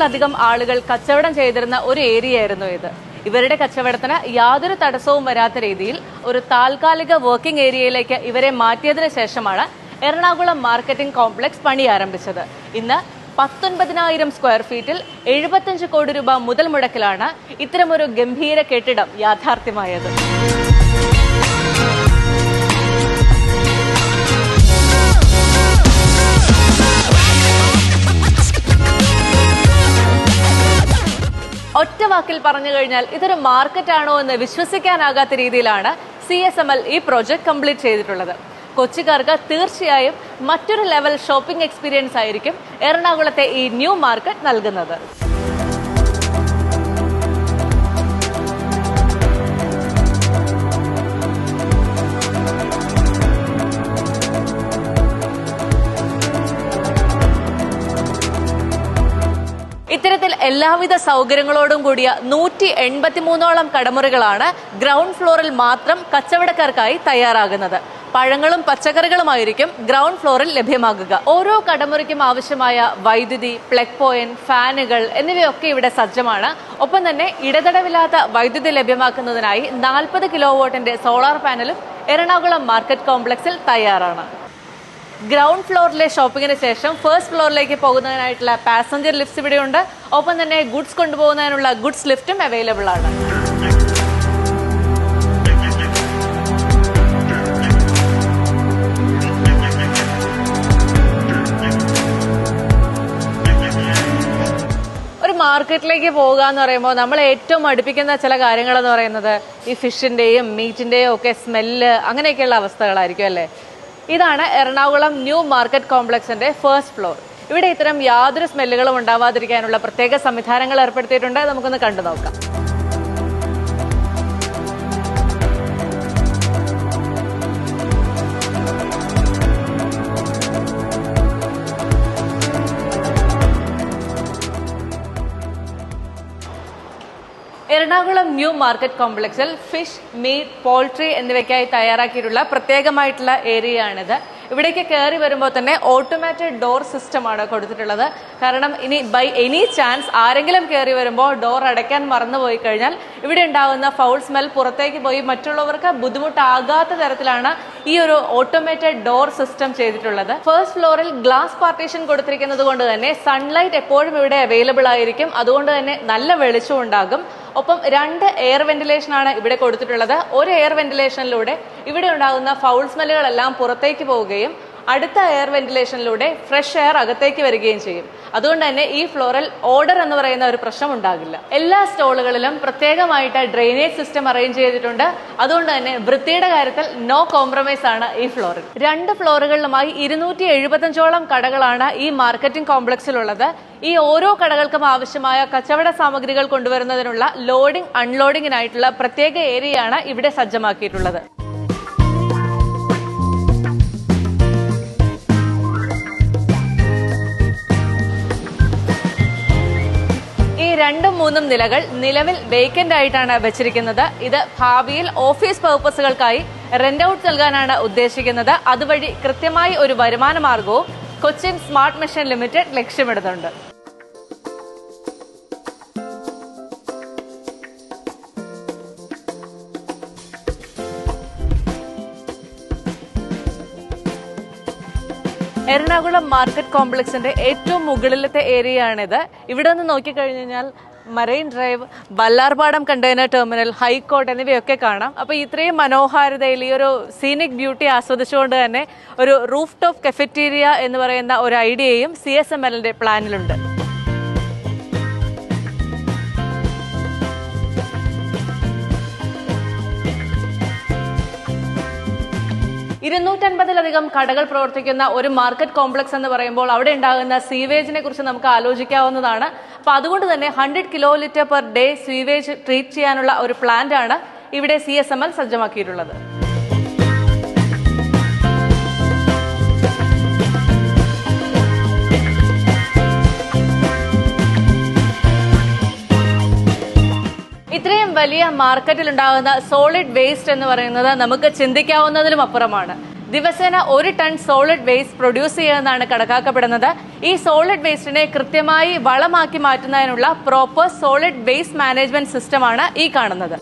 നൂറിലധികം ആളുകൾ കച്ചവടം ചെയ്തിരുന്ന ഒരു ഏരിയ ആയിരുന്നു ഇത്. ഇവരുടെ കച്ചവടത്തിന് യാതൊരു തടസ്സവും വരാത്ത രീതിയിൽ ഒരു താൽക്കാലിക വർക്കിംഗ് ഏരിയയിലേക്ക് ഇവരെ മാറ്റിയതിനു ശേഷമാണ് എറണാകുളം മാർക്കറ്റിംഗ് കോംപ്ലക്സ് പണി ആരംഭിച്ചത്. ഇന്ന് പത്തൊൻപതിനായിരം സ്ക്വയർ ഫീറ്റിൽ എഴുപത്തഞ്ച് കോടി രൂപ മുതൽ മുടക്കിലാണ് ഇത്തരമൊരു ഗംഭീര കെട്ടിടം യാഥാർത്ഥ്യമായത്. വാക്കിൽ പറഞ്ഞു കഴിഞ്ഞാൽ ഇതൊരു മാർക്കറ്റ് ആണോ എന്ന് വിശ്വസിക്കാനാകാത്ത രീതിയിലാണ് സി എസ് എം എൽ ഈ പ്രോജക്റ്റ് കംപ്ലീറ്റ് ചെയ്തിട്ടുള്ളത്. കൊച്ചിക്കാർക്ക് തീർച്ചയായും മറ്റൊരു ലെവൽ ഷോപ്പിംഗ് എക്സ്പീരിയൻസ് ആയിരിക്കും എറണാകുളത്തെ ഈ ന്യൂ മാർക്കറ്റ് നൽകുന്നത്. എല്ലാവിധ സൗകര്യങ്ങളോടും കൂടിയ നൂറ്റി എൺപത്തിമൂന്നോളം കടമുറികളാണ് ഗ്രൗണ്ട് ഫ്ലോറിൽ മാത്രം കച്ചവടക്കാർക്കായി തയ്യാറാകുന്നത്. പഴങ്ങളും പച്ചക്കറികളുമായിരിക്കും ഗ്രൗണ്ട് ഫ്ലോറിൽ ലഭ്യമാകുക. ഓരോ കടമുറിക്കും ആവശ്യമായ വൈദ്യുതി പ്ലഗ് പോയിന്റ് ഫാനുകൾ എന്നിവയൊക്കെ ഇവിടെ സജ്ജമാണ്. ഒപ്പം തന്നെ ഇടതടവില്ലാത്ത വൈദ്യുതി ലഭ്യമാക്കുന്നതിനായി നാൽപ്പത് കിലോ വോട്ടിന്റെ സോളാർ പാനലും എറണാകുളം മാർക്കറ്റ് കോംപ്ലക്സിൽ തയ്യാറാണ്. ഗ്രൗണ്ട് ഫ്ലോറിലെ ഷോപ്പിങ്ങിന് ശേഷം ഫസ്റ്റ് ഫ്ലോറിലേക്ക് പോകുന്നതിനായിട്ടുള്ള പാസഞ്ചർ ലിഫ്റ്റ്സ് ഇവിടെയുണ്ട്. ഒപ്പം തന്നെ ഗുഡ്സ് കൊണ്ടുപോകുന്നതിനുള്ള ഗുഡ്സ് ലിഫ്റ്റും അവൈലബിൾ ആണ്. മാർക്കറ്റിലേക്ക് പോകുക എന്ന് പറയുമ്പോൾ നമ്മൾ ഏറ്റവും അടുപ്പിക്കുന്ന ചില കാര്യങ്ങൾ എന്ന് പറയുന്നത് ഈ ഫിഷിന്റെയും മീറ്റിന്റെയും ഒക്കെ സ്മെല്ല് അങ്ങനെയൊക്കെയുള്ള അവസ്ഥകളായിരിക്കും അല്ലേ? ഇതാണ് എറണാകുളം ന്യൂ മാർക്കറ്റ് കോംപ്ലക്സിന്റെ ഫസ്റ്റ് ഫ്ലോർ. ഇവിടെ ഇത്തരം യാതൊരു സ്മെല്ലുകളും ഉണ്ടാവാതിരിക്കാനുള്ള പ്രത്യേക സംവിധാനങ്ങൾ ഏർപ്പെടുത്തിയിട്ടുണ്ട്. നമുക്കൊന്ന് കണ്ടു നോക്കാം. എറണാകുളം ന്യൂ മാർക്കറ്റ് കോംപ്ലക്സിൽ ഫിഷ് മീറ്റ് പോൾട്രി എന്നിവയ്ക്കായി തയ്യാറാക്കിയിട്ടുള്ള പ്രത്യേകമായിട്ടുള്ള ഏരിയ ആണിത് ഇവിടേക്ക് കയറി വരുമ്പോൾ തന്നെ ഓട്ടോമാറ്റഡ് ഡോർ സിസ്റ്റമാണ് കൊടുത്തിട്ടുള്ളത്. കാരണം ഇനി ബൈ എനി ചാൻസ് ആരെങ്കിലും കയറി വരുമ്പോൾ ഡോർ അടയ്ക്കാൻ മറന്നുപോയി കഴിഞ്ഞാൽ ഇവിടെ ഉണ്ടാകുന്ന ഫൗൾ സ്മെൽ പുറത്തേക്ക് പോയി മറ്റുള്ളവർക്ക് ബുദ്ധിമുട്ടാകാത്ത തരത്തിലാണ് ഈ ഒരു ഓട്ടോമേറ്റഡ് ഡോർ സിസ്റ്റം ചെയ്തിട്ടുള്ളത്. ഫസ്റ്റ് ഫ്ലോറിൽ ഗ്ലാസ് പാർട്ടീഷൻ കൊടുത്തിരിക്കുന്നത് കൊണ്ട് തന്നെ സൺലൈറ്റ് എപ്പോഴും ഇവിടെ അവൈലബിൾ ആയിരിക്കും. അതുകൊണ്ട് തന്നെ നല്ല വെളിച്ചം ഉണ്ടാകും. ഒപ്പം രണ്ട് എയർ വെന്റിലേഷൻ ആണ് ഇവിടെ കൊടുത്തിട്ടുള്ളത്. ഒരു എയർ വെന്റിലേഷനിലൂടെ ഇവിടെ ഉണ്ടാകുന്ന ഫൗൾ സ്മെല്ലുകളെല്ലാം പുറത്തേക്ക് പോവുകയും അടുത്ത എയർ വെന്റിലേഷനിലൂടെ ഫ്രഷ് എയർ അകത്തേക്ക് വരികയും ചെയ്യും. അതുകൊണ്ട് തന്നെ ഈ ഫ്ലോറൽ ഓർഡർ എന്ന് പറയുന്ന ഒരു പ്രശ്നം ഉണ്ടാകില്ല. എല്ലാ സ്റ്റോളുകളിലും പ്രത്യേകമായിട്ട് ഡ്രെയിനേജ് സിസ്റ്റം അറേഞ്ച് ചെയ്തിട്ടുണ്ട്. അതുകൊണ്ട് തന്നെ വൃത്തിയുടെ കാര്യത്തിൽ നോ കോംപ്രമൈസ് ആണ് ഈ ഫ്ലോറിൽ രണ്ട് ഫ്ലോറുകളിലുമായി ഇരുന്നൂറ്റി എഴുപത്തഞ്ചോളം കടകളാണ് ഈ മാർക്കറ്റിംഗ് കോംപ്ലക്സിലുള്ളത് ഈ ഓരോ കടകൾക്കും ആവശ്യമായ കച്ചവട സാമഗ്രികൾ കൊണ്ടുവരുന്നതിനുള്ള ലോഡിംഗ് അൺലോഡിങ്ങിനായിട്ടുള്ള പ്രത്യേക ഏരിയയാണ് ഇവിടെ സജ്ജമാക്കിയിട്ടുള്ളത്. രണ്ടും മൂന്നും നിലകൾ നിലവിൽ വേക്കന്റ് ആയിട്ടാണ് വെച്ചിരിക്കുന്നത്. ഇത് ഭാവിയിൽ ഓഫീസ് പർപ്പസുകൾക്കായി റെന്റ് ഔട്ട് നൽകാനാണ് ഉദ്ദേശിക്കുന്നത്. അതുവഴി കൃത്യമായി ഒരു വരുമാന മാർഗവും കൊച്ചിൻ സ്മാർട്ട് മിഷൻ ലിമിറ്റഡ് ലക്ഷ്യമിടുന്നുണ്ട്. എറണാകുളം മാർക്കറ്റ് കോംപ്ലക്സിന്റെ ഏറ്റവും മുകളിലത്തെ ഏരിയ ആണിത് ഇവിടെ നിന്ന് നോക്കിക്കഴിഞ്ഞു കഴിഞ്ഞാൽ marine drive Vallarpadam container terminal high court എന്നിവയൊക്കെ കാണാം. അപ്പോൾ ഇത്രയും മനോഹാരിതയിൽ ഈ ഒരു സീനിക് ബ്യൂട്ടി ആസ്വദിച്ചുകൊണ്ട് തന്നെ ഒരു റൂഫ് ടോപ്പ് കെഫറ്റീരിയ എന്ന് പറയുന്ന ഒരു ഐഡിയയും സി എസ് എം എല്ലിന്റെ പ്ലാനിലുണ്ട് ഇരുന്നൂറ്റൻപതിലധികം കടകൾ പ്രവർത്തിക്കുന്ന ഒരു മാർക്കറ്റ് കോംപ്ലക്സ് എന്ന് പറയുമ്പോൾ അവിടെ ഉണ്ടാകുന്ന സീവേജിനെ കുറിച്ച് നമുക്ക് ആലോചിക്കാവുന്നതാണ്. അപ്പൊ അതുകൊണ്ട് തന്നെ hundred kilo litre per day sewage treat ചെയ്യാനുള്ള ഒരു പ്ലാന്റ് ആണ് ഇവിടെ സി സജ്ജമാക്കിയിട്ടുള്ളത്. ഇത്രയും വലിയ മാർക്കറ്റിൽ ഉണ്ടാകുന്ന സോളിഡ് വേസ്റ്റ് എന്ന് പറയുന്നത് നമുക്ക് ചിന്തിക്കാവുന്നതിലും അപ്പുറമാണ്. ദിവസേന ഒരു ടൺ സോളിഡ് വേസ്റ്റ് പ്രൊഡ്യൂസ് ചെയ്യുമെന്നാണ് കണക്കാക്കപ്പെടുന്നത്. ഈ സോളിഡ് വേസ്റ്റിനെ കൃത്യമായി വളമാക്കി മാറ്റുന്നതിനുള്ള പ്രോപ്പർ സോളിഡ് വേസ്റ്റ് മാനേജ്മെന്റ് സിസ്റ്റമാണ് ഈ കാണുന്നത്.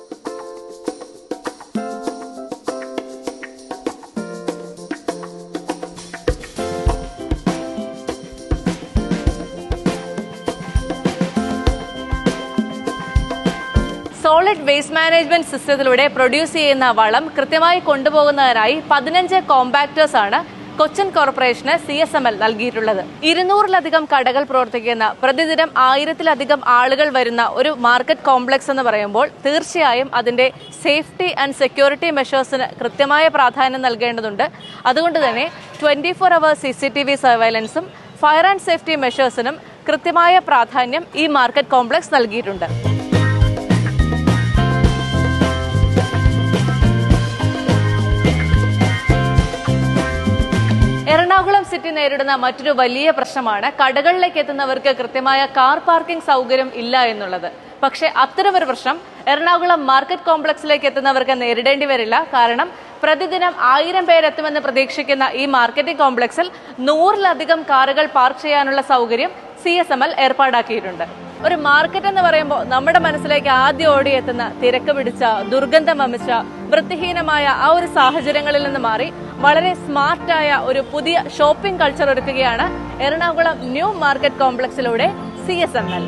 സോളിഡ് വേസ്റ്റ് മാനേജ്മെന്റ് സിസ്റ്റത്തിലൂടെ പ്രൊഡ്യൂസ് ചെയ്യുന്ന വളം കൃത്യമായി കൊണ്ടുപോകുന്നതിനായി പതിനഞ്ച് കോമ്പാക്ടേഴ്സ് ആണ് കൊച്ചിൻ കോർപ്പറേഷന് സി എസ് എം എൽ നൽകിയിട്ടുള്ളത്. ഇരുന്നൂറിലധികം കടകൾ പ്രവർത്തിക്കുന്ന പ്രതിദിനം ആയിരത്തിലധികം ആളുകൾ വരുന്ന ഒരു മാർക്കറ്റ് കോംപ്ലക്സ് എന്ന് പറയുമ്പോൾ തീർച്ചയായും അതിന്റെ സേഫ്റ്റി ആൻഡ് സെക്യൂരിറ്റി മെഷേഴ്സിന് കൃത്യമായ പ്രാധാന്യം നൽകേണ്ടതുണ്ട്. അതുകൊണ്ട് തന്നെ twenty four hour C C T V സർവൈലൻസും fire and safety മെഷേഴ്സിനും കൃത്യമായ പ്രാധാന്യം ഈ മാർക്കറ്റ് കോംപ്ലക്സ് നൽകിയിട്ടുണ്ട്. സിറ്റി നേരിടുന്ന മറ്റൊരു വലിയ പ്രശ്നമാണ് കടകളിലേക്ക് എത്തുന്നവർക്ക് കൃത്യമായ കാർ പാർക്കിംഗ് സൗകര്യം ഇല്ല എന്നുള്ളത്. പക്ഷേ അത്തരമൊരു പ്രശ്നം എറണാകുളം മാർക്കറ്റ് കോംപ്ലക്സിലേക്ക് എത്തുന്നവർക്ക് നേരിടേണ്ടി വരില്ല. കാരണം പ്രതിദിനം ആയിരം പേരെത്തുമെന്ന് പ്രതീക്ഷിക്കുന്ന ഈ മാർക്കറ്റിംഗ് കോംപ്ലക്സിൽ നൂറിലധികം കാറുകൾ പാർക്ക് ചെയ്യാനുള്ള സൗകര്യം സി എസ് എം എൽ ഏർപ്പാടാക്കിയിട്ടുണ്ട്. ഒരു മാർക്കറ്റ് എന്ന് പറയുമ്പോൾ നമ്മുടെ മനസ്സിലേക്ക് ആദ്യം ഓടിയെത്തുന്ന തിരക്ക് പിടിച്ച ദുർഗന്ധം വമിച്ച വൃത്തിഹീനമായ ആ ഒരു സാഹചര്യങ്ങളിൽ നിന്ന് മാറി വളരെ സ്മാർട്ടായ ഒരു പുതിയ ഷോപ്പിംഗ് കൾച്ചർ ഒരുക്കുകയാണ് എറണാകുളം ന്യൂ മാർക്കറ്റ് കോംപ്ലക്സിലൂടെ സി എസ് എം എൽ.